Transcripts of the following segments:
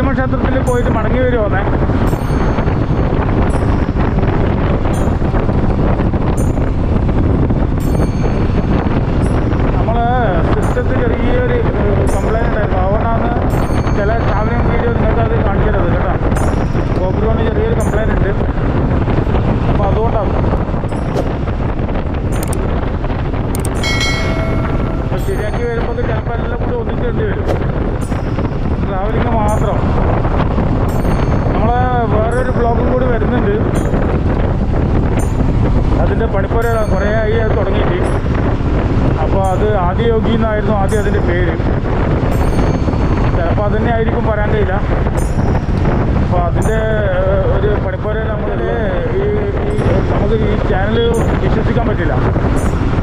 മാര്യമ്മ ക്ഷേത്രത്തിൽ പോയിട്ട് മടങ്ങി വരുവാന്നേ നമ്മൾ സിസ്റ്റത്തിൽ ചെറിയൊരു കംപ്ലൈന്റ് ഉണ്ടായിരുന്നു അതുകൊണ്ടാണ് ചില ട്രാവലിംഗ് വീഡിയോ നിങ്ങൾക്ക് അത് കാണിച്ചു തരുന്നത് കേട്ടോ ഗോപുരമാണ് ചെറിയൊരു കംപ്ലൈന്റ് ഉണ്ട് അപ്പോൾ അതുകൊണ്ടാണ് അപ്പോൾ ശരിയാക്കി വരുമ്പോൾ ചിലപ്പോൾ എല്ലാം കൂടി ഒന്നിച്ചേണ്ടി വരും ട്രാവലിംഗ് മാത്രം നമ്മൾ വേറൊരു ബ്ലോഗും കൂടി വരുന്നുണ്ട് അതിന്റെ പണിപ്പുര കുറേ ആയി അത് തുടങ്ങിയിട്ട് അപ്പോൾ അത് ആദിയോഗി എന്നായിരുന്നു ആദ്യം അതിന്റെ പേര്. ചിലപ്പോൾ അതുതന്നെ ആയിരിക്കും പറയാൻ കഴിയില്ല അപ്പോൾ അതിന്റെ ഒരു പണിപ്പുര നമ്മൾ ഈ നമുക്ക് ഈ ചാനൽ വിശ്വസിക്കാൻ പറ്റില്ല.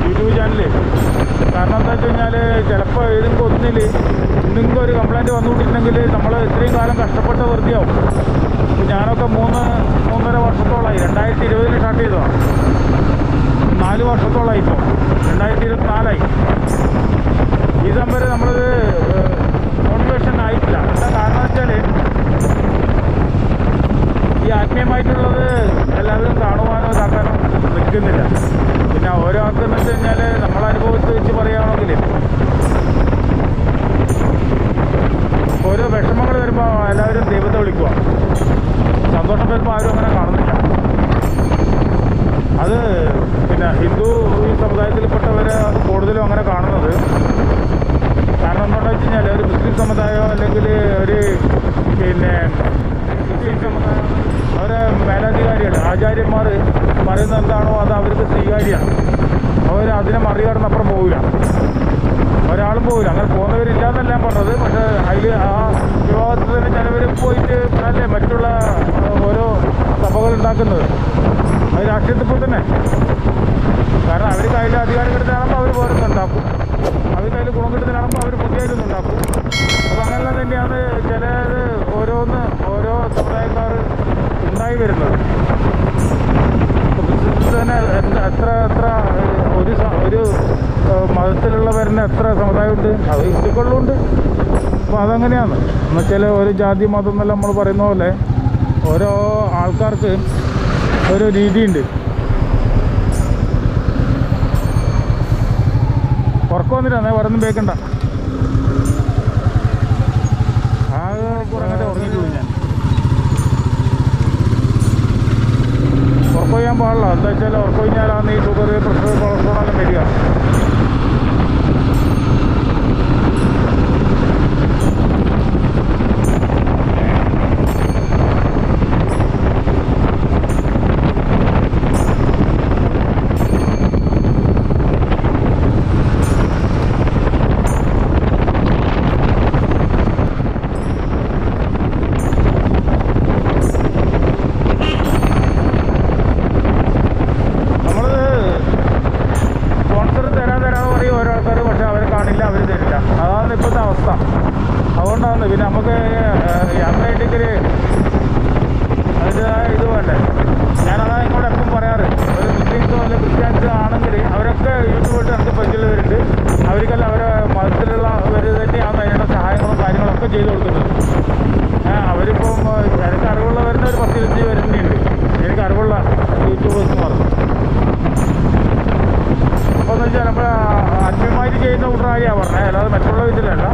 യൂട്യൂബ് ചാനൽ കാരണം എന്താ വെച്ച് കഴിഞ്ഞാൽ ചിലപ്പോൾ ഏതെങ്കിലും ഒന്നിൽ എന്തെങ്കിലും ഒരു കംപ്ലൈന്റ് വന്നുകൊണ്ടിരുന്നെങ്കിൽ നമ്മൾ ഇത്രയും കാലം കഷ്ടപ്പെട്ട വൃത്തിയാവും ഞാനൊക്കെ മൂന്ന് മൂന്നര വർഷത്തോളമായി രണ്ടായിരത്തി ഇരുപതിൽ സ്റ്റാർട്ട് ചെയ്തതാണ് വർഷത്തോളമായി ഇപ്പോൾ രണ്ടായിരത്തി ഇരുപത്തിനാലായി ഈ സംവരെ നമ്മളത് മോട്ടിവേഷൻ ആയിട്ടില്ല. എന്താ കാരണം വെച്ചാൽ ഈ ആത്മീയമായിട്ടുള്ളത് എല്ലാവരും കാണുവാനോ ഇതാക്കാനോ നിൽക്കുന്നില്ല. പിന്നെ ഓരോ ആൾക്കെന്ന് വെച്ച് കഴിഞ്ഞാൽ നമ്മളനുഭവത്തിൽ വെച്ച് പറയുകയാണെങ്കിൽ ഓരോ വിഷമങ്ങൾ വരുമ്പോൾ എല്ലാവരും ദൈവത്തെ വിളിക്കുക സന്തോഷം വരുമ്പോൾ ആരും അങ്ങനെ കാണുന്നില്ല. അത് പിന്നെ ഹിന്ദു ഈ സമുദായത്തിൽപ്പെട്ടവരെ അത് കൂടുതലും അങ്ങനെ കാണുന്നത്. കാരണം എന്താണെന്ന് വെച്ച് കഴിഞ്ഞാൽ ഒരു മുസ്ലിം സമുദായമോ അല്ലെങ്കിൽ ഒരു പിന്നെ ക്രിസ്ത്യൻ സമുദായം അവരെ മേലധികാരികൾ ആചാര്യന്മാർ പറയുന്നത് എന്താണോ അത് അവർക്ക് സ്വീകാര്യമാണ്. അവർ അതിനെ മറികടന്നപ്പുറം പോവില്ല. ഒരാളും പോവില്ല. അങ്ങനെ പോകുന്നവരില്ല എന്നല്ല പറഞ്ഞത്. പക്ഷേ അതിൽ ആ വിവാഹത്തിൽ തന്നെ ചിലവർ പോയിട്ട് അല്ലേ മറ്റുള്ള ഓരോ സഭകൾ ഉണ്ടാക്കുന്നത്. അത് രാഷ്ട്രീയത്തിൽ തന്നെ. കാരണം അവർ കയ്യിൽ അധികാരം കിട്ടുന്നതാകുമ്പോൾ അവർ വേറെ ഉണ്ടാക്കും. അവർ കയ്യിൽ ഗുണം കിട്ടുന്നതാകുമ്പോൾ അവർ പുതിയതൊന്നും ഉണ്ടാക്കും. അപ്പോൾ അങ്ങനെ തന്നെയാണ് ചില ഓരോന്ന് ഓരോ സമുദായക്കാർ ഉണ്ടായി വരുന്നത്. ക്രിസ്ത്യൻസ് തന്നെ എത്ര എത്ര ഒരു ഒരു മതത്തിലുള്ളവരിന് എത്ര സമുദായമുണ്ട്? അത് ഹിന്ദുക്കളിലുണ്ട് അപ്പോൾ അതങ്ങനെയാണ്. എന്നുവെച്ചാൽ ഒരു ജാതി മതം എന്നെല്ലാം നമ്മൾ പറയുന്ന പോലെ ഓരോ ആൾക്കാർക്ക് ഓരോ രീതിയുണ്ട്. ഉറക്കം വന്നിട്ടാ ബേക്കണ്ട ആകെ കുറങ്ങട്ടെ ഉറങ്ങിയിട്ടുള്ളൂ ഞാൻ. ഉറക്കം ചെയ്യാൻ പാടില്ല. എന്താ വെച്ചാൽ ഉറക്കം കഴിഞ്ഞാലാണ് ഈ ഷുഗർ പ്രഷർ കൊളസ്ട്രോൾ എല്ലാം വരിക നമ്മൾ സ്പോൺസർ തരാൻ തരാന്ന് പറയും ഓരോ ആൾക്കാർ പക്ഷെ അവരെ കാണില്ല അവർ തരില്ല. അതാണ് ഇപ്പോഴത്തെ അവസ്ഥ. അതുകൊണ്ടാണ് പിന്നെ നമുക്ക് യാത്രയായിട്ട് ഇത്തിരി അതിന്റെതായ ഇത് വേണ്ടേ? ഞാനതാ ഇങ്ങോട്ട് എപ്പം പറയാറ്? ഒരു മുസ്ലിംസോ അല്ലെങ്കിൽ ക്രിസ്ത്യാനിസോ ആണെങ്കിൽ അവരൊക്കെ യൂട്യൂബിട്ട് എനിക്ക് പരിചയമുള്ളവരുണ്ട്. അവർക്കെല്ലാം അവരെ മതത്തിലുള്ള അവർ തന്നെയാണ് അതിനുള്ള സഹായങ്ങളും കാര്യങ്ങളൊക്കെ ചെയ്തു കൊടുക്കുന്നത് അവരിപ്പം എനിക്ക് അറിവുള്ളവരുന്ന ഒരു പത്ത് ഇരുപത്തി വരുന്നുണ്ട് എനിക്ക് അറിവുള്ള യൂട്യൂബേഴ്സ് പറഞ്ഞു എന്ന് വെച്ചാൽ നമ്മുടെ അച്ഛന്മാർ ചെയ്യുന്ന കൂട്ടർ കാര്യമാണ് പറഞ്ഞത് അല്ലാതെ മറ്റുള്ള വിധത്തിലല്ല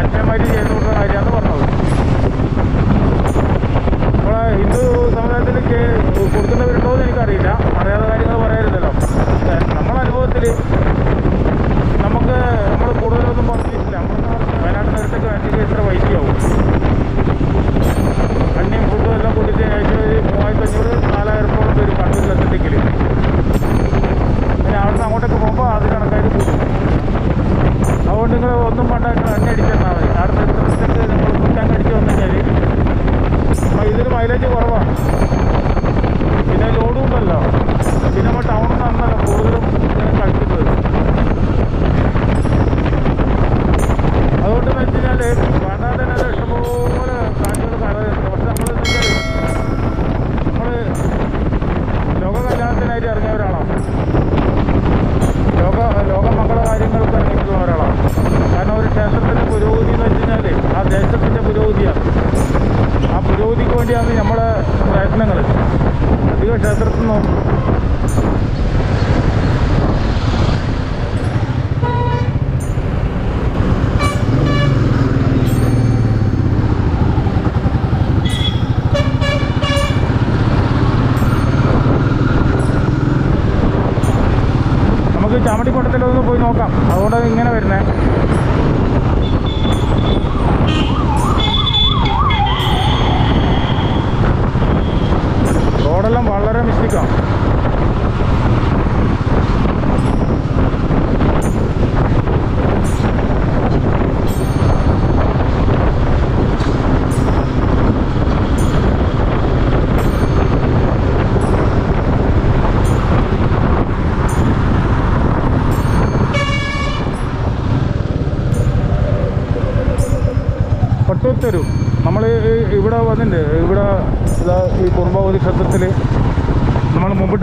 അച്ഛന്മാർ ചെയ്യുന്ന കൂട്ടർ കാര്യമാണ് പറഞ്ഞത് നമ്മളെ ഹിന്ദു സമുദായത്തിൽ കൊടുക്കുന്നവരുണ്ടോ എന്ന് എനിക്കറിയില്ല അറിയാത്ത കാര്യങ്ങൾ പറയരുതല്ലോ പക്ഷേ നമ്മളെ അനുഭവത്തിൽ നമുക്ക് നമ്മൾ കൂടുതലൊന്നും പറഞ്ഞിട്ടില്ല വയനാട്ടിൽ നേരത്തൊക്കെ വേണ്ടിയിട്ട് എത്ര പൈസയാവും കണ്ണിയും ഫുഡും എല്ലാം കൂട്ടിയിട്ട് ഏകദേശം ഒരു മൂവായിരത്തി അഞ്ഞൂറ് നാലായിരത്തോളം പേര് കണ്ണൂരിലെത്തിട്ടെങ്കിൽ പിന്നെ അവിടുന്ന് അങ്ങോട്ടൊക്കെ പോകുമ്പോൾ അത് കണക്കായിട്ട് കൂടും അതുകൊണ്ട് നിങ്ങൾ ഒന്നും വേണ്ട നിങ്ങൾ എണ്ണ അടിച്ചെന്നാൽ മതി അടുത്ത സ്ഥലത്തേക്ക് നിങ്ങൾ കുറ്റാൻ അടിച്ച് വന്നു കഴിഞ്ഞാൽ അപ്പോൾ ഇതിന് മൈലേജ് കുറവാണ് പിന്നെ ലോഡും ഉണ്ടല്ലോ പിന്നെ നമ്മൾ ടൗണിൽ നിന്നല്ല കൂടുതലും ഇങ്ങനെ കഴിക്കുന്നത് അതുകൊണ്ട് വെച്ച് കഴിഞ്ഞാൽ ദേശത്തിന്റെ പുരോഗതി എന്ന് വെച്ച് കഴിഞ്ഞാൽ ആ ദേശത്തിന്റെ പുരോഗതിയാണ്. ആ പുരോഗതിക്ക് വേണ്ടിയാണ് നമ്മളെ പ്രയത്നങ്ങൾ അധികം ക്ഷേത്രത്തിൽ നിന്നും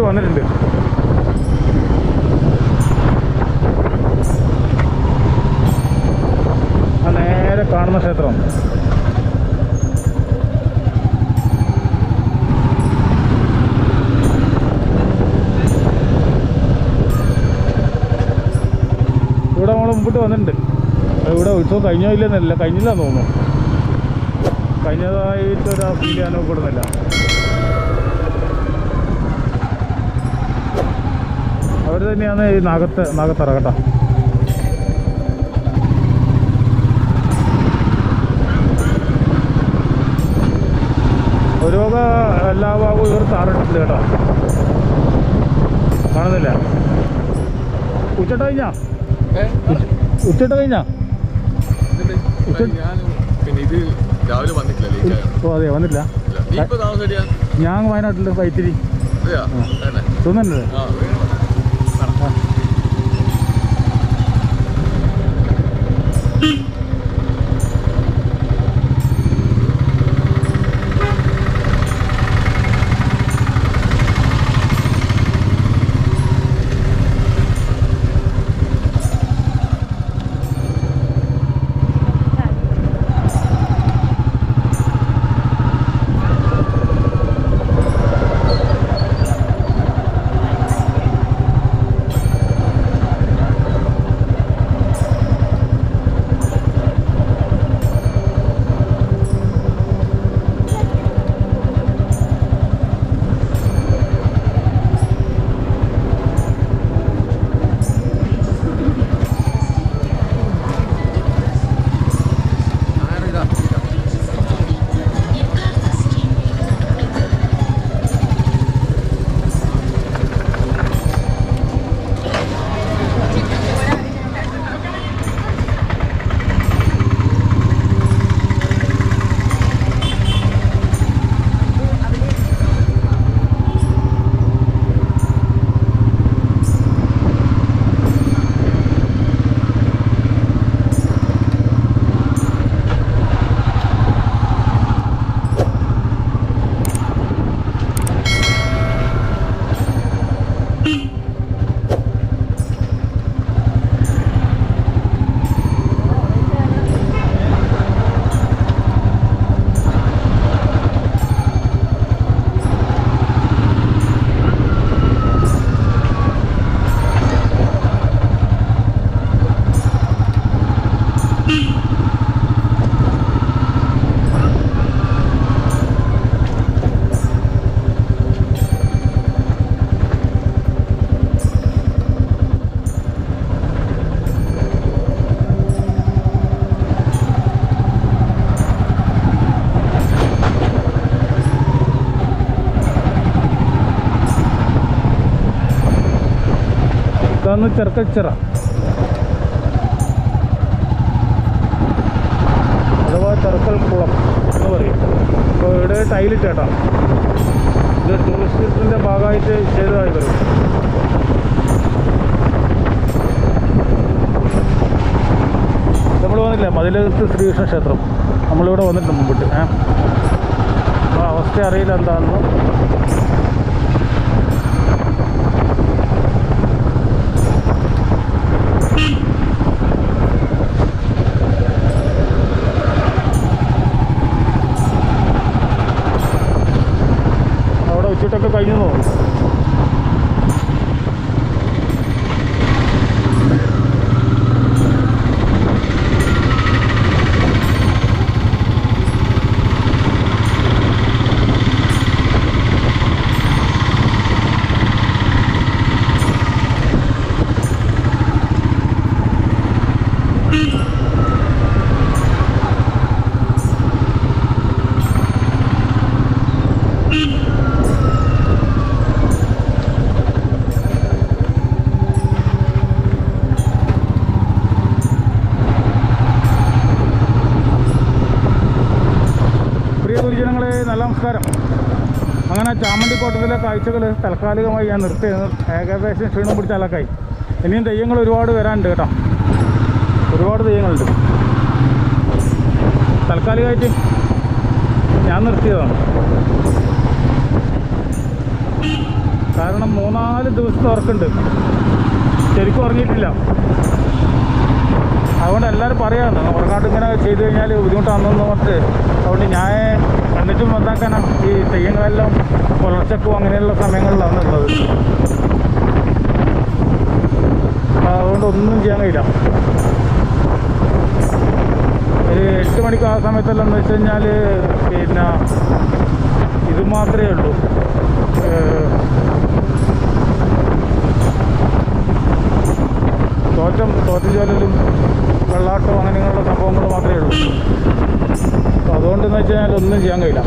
വന്നിട്ടുണ്ട്. ആ നേരെ കാണുന്ന ക്ഷേത്രം. ഇവിടെ നമ്മൾ മുമ്പിട്ട് വന്നിട്ടുണ്ട്. ഇവിടെ ഉത്സവം കഴിഞ്ഞോ ഇല്ലെന്നല്ല കഴിഞ്ഞില്ലെന്ന് തോന്നുന്നു. കഴിഞ്ഞതായിട്ടൊരു ഫീൽ അനുഭവപ്പെടുന്നില്ല. അവർ തന്നെയാണ് ഈ നാഗത്ത് നാഗത്തറ കേട്ടോ. വക എല്ലാ ഭാഗവും ഇവർ താറിട്ടില്ല കേട്ടോ. കാണുന്നില്ല? ഉച്ചട്ട കഴിഞ്ഞാ? ഉച്ചട്ട കഴിഞ്ഞാ? വന്നിട്ടില്ല ഓ അതെ താമസിച്ചാ ഞാൻ വയനാട്ടിൽ വൈത്തിരി തോന്നുന്നുണ്ട്? ഇതാണ് ചെറുക്കച്ചിറ അഥവാ ചെറുക്കൽ കുളം എന്ന് പറയും. അപ്പോൾ ഇവിടെ ടൈലിട്ടേട്ടാ ഇത് ടൂറിസ്റ്റിന്റെ ഭാഗമായിട്ട് ചെയ്തതായി വരും നമ്മൾ വന്നില്ല? മതിലകത്ത് ശ്രീകൃഷ്ണ ക്ഷേത്രം. നമ്മളിവിടെ വന്നിട്ടുണ്ട് മുമ്പിട്ട്. ഏ? അപ്പോൾ അവസ്ഥ അറിയില്ല എന്താണെന്ന് അവിടെ ഉച്ചിട്ടൊക്കെ കഴിഞ്ഞു തോന്നുന്നു നല്ല നമസ്കാരം അങ്ങനെ ചാമണ്ടിക്കോട്ടത്തിലെ കാഴ്ചകൾ തൽക്കാലികമായി ഞാൻ നിർത്തി ഏകദേശം ക്ഷീണം പിടിച്ച അലക്കായി ഇനിയും തെയ്യങ്ങൾ ഒരുപാട് വരാനുണ്ട് കേട്ടോ. ഒരുപാട് തെയ്യങ്ങളുണ്ട്. താൽക്കാലികമായിട്ട് ഞാൻ നിർത്തിയതാണ്. കാരണം മൂന്നാൽ ദിവസത്തെ ഉറക്കുണ്ട് ശരിക്കും ഉറങ്ങിയിട്ടില്ല. അതുകൊണ്ട് എല്ലാവരും പറയാമെന്ന് ഉറങ്ങാട്ട് ഇങ്ങനെ ചെയ്ത് കഴിഞ്ഞാൽ ബുദ്ധിമുട്ടാണെന്ന് പറഞ്ഞിട്ട് അതുകൊണ്ട് ഞാൻ എന്നിട്ടും വന്നാക്കാനാണ് ഈ തെയ്യങ്ങളെല്ലാം പുലർച്ചക്കും അങ്ങനെയുള്ള സമയങ്ങളിലാണ് ഉള്ളത്. അതുകൊണ്ട് ഒന്നും ചെയ്യാൻ കഴിയില്ല. ഒരു എട്ട് മണിക്ക് ആ സമയത്തെല്ലാം എന്ന് വെച്ച് കഴിഞ്ഞാൽ പിന്നെ ഇത് മാത്രമേ ഉള്ളൂ. തോറ്റം തോറ്റം തോറ്റുചോലലും വെള്ളാട്ടവും അങ്ങനെയുള്ള സംഭവങ്ങൾ മാത്രമേ ഉള്ളൂ. അപ്പോൾ അതുകൊണ്ടെന്ന് വെച്ച് കഴിഞ്ഞാൽ ഒന്നും ചെയ്യാൻ കഴിയില്ല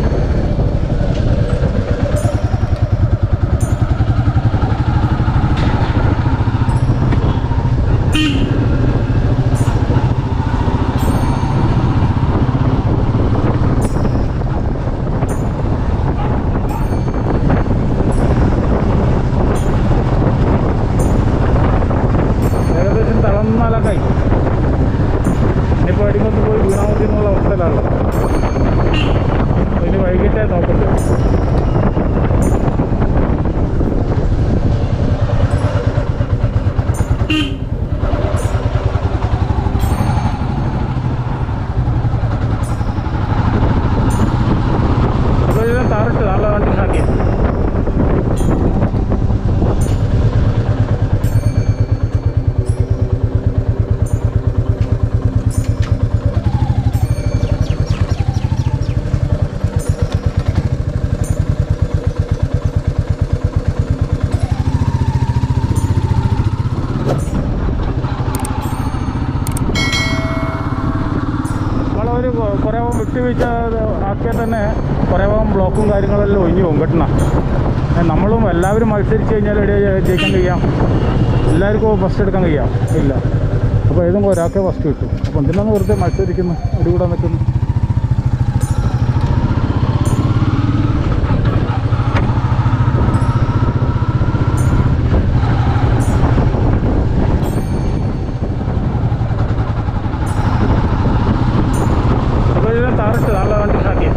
ഏകദേശം തളർന്നാലൊക്കായി ഇനിയിപ്പോൾ എവിടെയെങ്കിലും പോയി വീണാൽ മതി എന്നുള്ള അവസ്ഥയിലാണല്ലോ ഇനി വൈകിട്ടേ നോക്കണ്ടേ അപ്പോൾ ഇതിനെ താറിട്ട് നല്ല വണ്ടി ഉണ്ടാക്കി നമ്മളെ ഒരു കുറേ ഭാഗം വിട്ടുവീഴ്ച ആക്കിയാൽ തന്നെ കുറേ ഭാഗം ബ്ലോക്കും കാര്യങ്ങളെല്ലാം ഒഴിഞ്ഞു പോകും കെട്ടണ നമ്മളും എല്ലാവരും മത്സരിച്ച് കഴിഞ്ഞാൽ എവിടെ ജയിക്കാൻ കഴിയാം. എല്ലാവർക്കും ഫസ്റ്റ് എടുക്കാൻ കഴിയാം. ഇല്ല. അപ്പോൾ ഏതെങ്കിലും ഒരാൾക്ക് ഫസ്റ്റ് കിട്ടും. അപ്പോൾ എന്തിനാണ് വെറുതെ മത്സരിക്കുന്നു? അടികൂടാൻ നിൽക്കുന്നു അപ്പോൾ ഇതിനെ താറിട്ട് നല്ല വണ്ടി ഉണ്ടാക്കി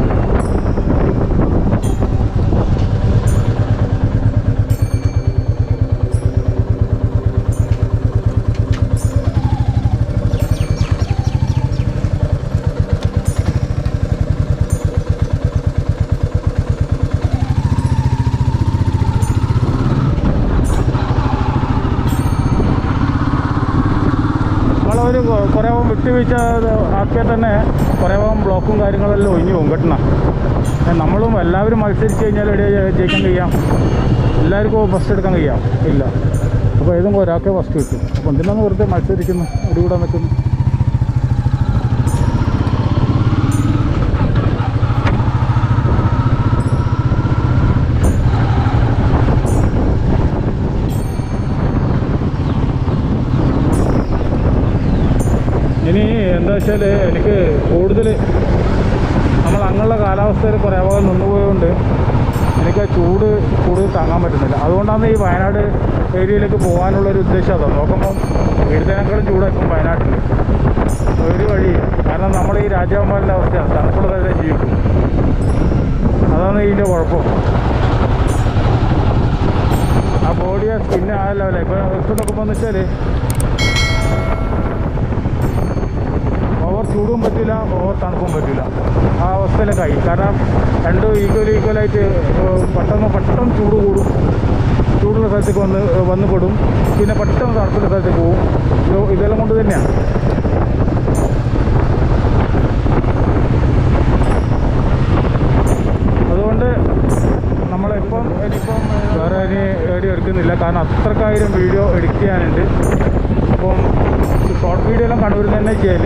നമ്മളൊരു വിട്ടുവീഴ്ച ആക്കിയാൽ തന്നെ കുറേ ബ്ലോക്കും കാര്യങ്ങളെല്ലാം ഒഴിഞ്ഞു പോകും കെട്ടണ നമ്മളും എല്ലാവരും മത്സരിച്ച് കഴിഞ്ഞാൽ എവിടെ ജയിക്കാൻ കഴിയാം. എല്ലാവർക്കും ഫസ്റ്റ് എടുക്കാൻ കഴിയാം. ഇല്ല. അപ്പോൾ ഏതെങ്കിലും ഒരാൾക്കേ ഫസ്റ്റ് കിട്ടും. അപ്പോൾ എന്തിനാണ് വെറുതെ മത്സരിക്കുന്നു? അടികൂടാൻ നിൽക്കുന്നു ഇനി എന്താ വെച്ചാൽ എനിക്ക് കൂടുതൽ നമ്മൾ അങ്ങനെയുള്ള കാലാവസ്ഥയിൽ കുറേ ഭാഗം നിന്നുപോയതുകൊണ്ട് എനിക്ക് ആ ചൂട് കൂടുതൽ താങ്ങാൻ പറ്റുന്നില്ല. അതുകൊണ്ടാണ് ഈ വയനാട് ഏരിയയിലേക്ക് പോകാനുള്ളൊരു ഉദ്ദേശം അതാണ്. നോക്കുമ്പോൾ ഇവിടുത്തേക്കാളും ചൂടായിരിക്കും വയനാട്ടിൽ. ഒരു വഴി. കാരണം നമ്മൾ ഈ രാജാവന്മാരുടെ അവസ്ഥയാണ്. തണുപ്പുള്ള സ്ഥലത്തെ ജീവിക്കും. അതാണ് ഇതിന്റെ കുഴപ്പം. ആ ബോഡി ആ സ്കിന്ന് ആ ഇപ്പോൾ നോക്കുമ്പോൾ എന്ന് വെച്ചാൽ ഓവർ ചൂടും പറ്റില്ല ഓവർ തണുപ്പും പറ്റില്ല. ആ അവസ്ഥയിലേക്കായി കാരണം രണ്ടും ഈക്വൽ ഈക്വലായിട്ട് പെട്ടെന്ന് പെട്ടെന്ന് ചൂട് കൂടും. ചൂടുള്ള സ്ഥലത്തേക്ക് വന്ന് വന്ന് പെടും. പിന്നെ പെട്ടെന്ന് തണുപ്പുള്ള സ്ഥലത്തേക്ക് പോകും ഇത് ഇതെല്ലാം കൊണ്ട് തന്നെയാണ്. അതുകൊണ്ട് നമ്മളിപ്പം ഇനിയിപ്പം വേറെ ഇനി ഏടി എടുക്കുന്നില്ല. കാരണം അത്രക്കായിരം വീഡിയോ എഡിറ്റ് ചെയ്യാനുണ്ട്. വീഡിയോ എല്ലാം കണ്ണൂരിൽ തന്നെ ചെയ്യൽ.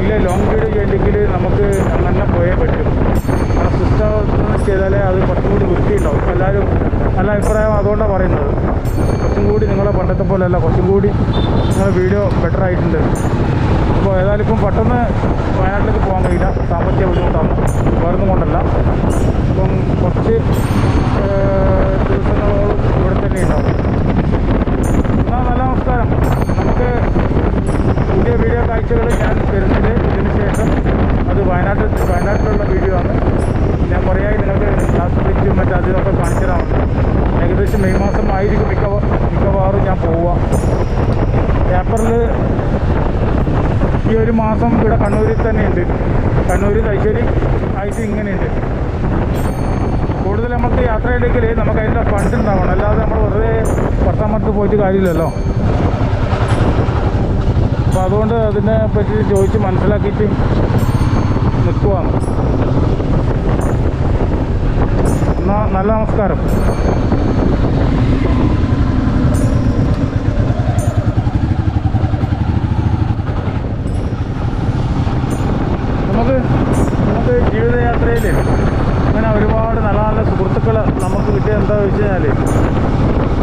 ഇല്ല ലോങ് വീഡിയോ ചെയ്യണമെങ്കിൽ നമുക്ക് അങ്ങനെ പോയേ പറ്റും. കാരണം സിസ്റ്റം ചെയ്താലേ അത് കുറച്ചും കൂടി വൃത്തിയുണ്ടാവും. ഇപ്പം എല്ലാവരും നല്ല അഭിപ്രായം അതുകൊണ്ടാണ് പറയുന്നത്. കുറച്ചും കൂടി നിങ്ങളെ പണ്ടത്തെ പോലെയല്ല കുറച്ചും കൂടി നിങ്ങളുടെ വീഡിയോ ബെറ്റർ ആയിട്ടുണ്ട്. അപ്പോൾ ഏതായാലും ഇപ്പം പെട്ടെന്ന് വയനാട്ടിലേക്ക് പോകാൻ കഴിയില്ല. സാമ്പത്തിക ബുദ്ധിമുട്ടാണ്. വേറൊന്നും കൊണ്ടല്ല. അപ്പം കുറച്ച് ദിവസങ്ങളോളം ഇവിടെ തന്നെ ഉണ്ടാവും. എന്നാൽ നല്ല നമസ്കാരം. നമുക്ക് പുതിയ വീഡിയോ കാഴ്ചകൾ ഞാൻ തരുന്നത് ഇതിന് ശേഷം അത് വയനാട്ടിൽ വയനാട്ടിലുള്ള വീഡിയോ ആണ്. ഞാൻ കുറേയായി നിങ്ങൾക്ക് ക്ലാസ് മറ്റും അതിനൊക്കെ കാണിച്ചു തരാറുണ്ട് ഏകദേശം മെയ് മാസം ആയിരിക്കും മിക്ക മിക്കവാറും ഞാൻ പോവുക. ഏപ്രിൽ ഈ ഒരു മാസം ഇവിടെ കണ്ണൂരിൽ തന്നെയുണ്ട് കണ്ണൂർ തൈശ്ശേരി ആയിട്ട് ഇങ്ങനെയുണ്ട്. കൂടുതൽ നമുക്ക് യാത്ര ചെയ്യണമെങ്കിൽ നമുക്ക് അതിന്റെ ഫണ്ട് ഉണ്ടാവണം. അല്ലാതെ നമ്മൾ വെറുതെ പത്താമത്ത് പോയിട്ട് കാര്യമില്ലല്ലോ. അപ്പോൾ അതുകൊണ്ട് അതിനെ പറ്റി ചോദിച്ച് മനസ്സിലാക്കിയിട്ട് നിൽക്കുവാണ് എന്നാൽ നല്ല നമസ്കാരം. നമുക്ക് ഒരുപാട് നല്ല നല്ല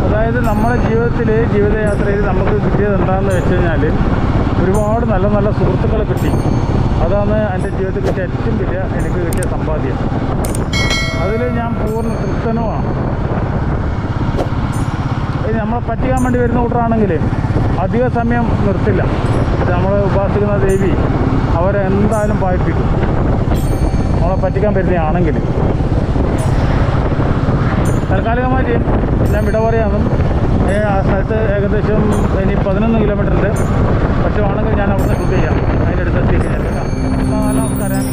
അതായത് നമ്മുടെ ജീവിതയാത്രയിൽ നമുക്ക് കിട്ടിയത് എന്താണെന്ന് വെച്ച് കഴിഞ്ഞാൽ നല്ല നല്ല സുഹൃത്തുക്കളെ കിട്ടി. അതാണ് എന്റെ ജീവിതത്തിൽ കിട്ടിയ ഏറ്റവും വലിയ എനിക്ക് കിട്ടിയ സമ്പാദ്യം. അതിൽ ഞാൻ പൂർണ തൃപ്തനുമാണ്. നമ്മളെ പറ്റിക്കാൻ വേണ്ടി വരുന്ന കൂട്ടറാണെങ്കിൽ അധിക സമയം നിർത്തില്ല. നമ്മൾ ഉപാസിക്കുന്ന ദേവി അവരെ എന്തായാലും വായിപ്പിക്കും. നമ്മളെ പറ്റിക്കാൻ വരുന്നതാണെങ്കിൽ താൽക്കാലികമായിട്ട് ഞാൻ വിട പറയാമെന്നും ആ സ്ഥലത്ത് ഏകദേശം ഇനി പതിനൊന്ന് കിലോമീറ്റർ ഉണ്ട്. ആവശ്യമാണെങ്കിൽ ഞാൻ അവിടെ ഷൂട്ട് ചെയ്യാം അതിന്റെ അതിനടുത്ത് എത്തിയിട്ട് ഞാൻ എടുക്കാം അപ്പോൾ നമസ്കാരം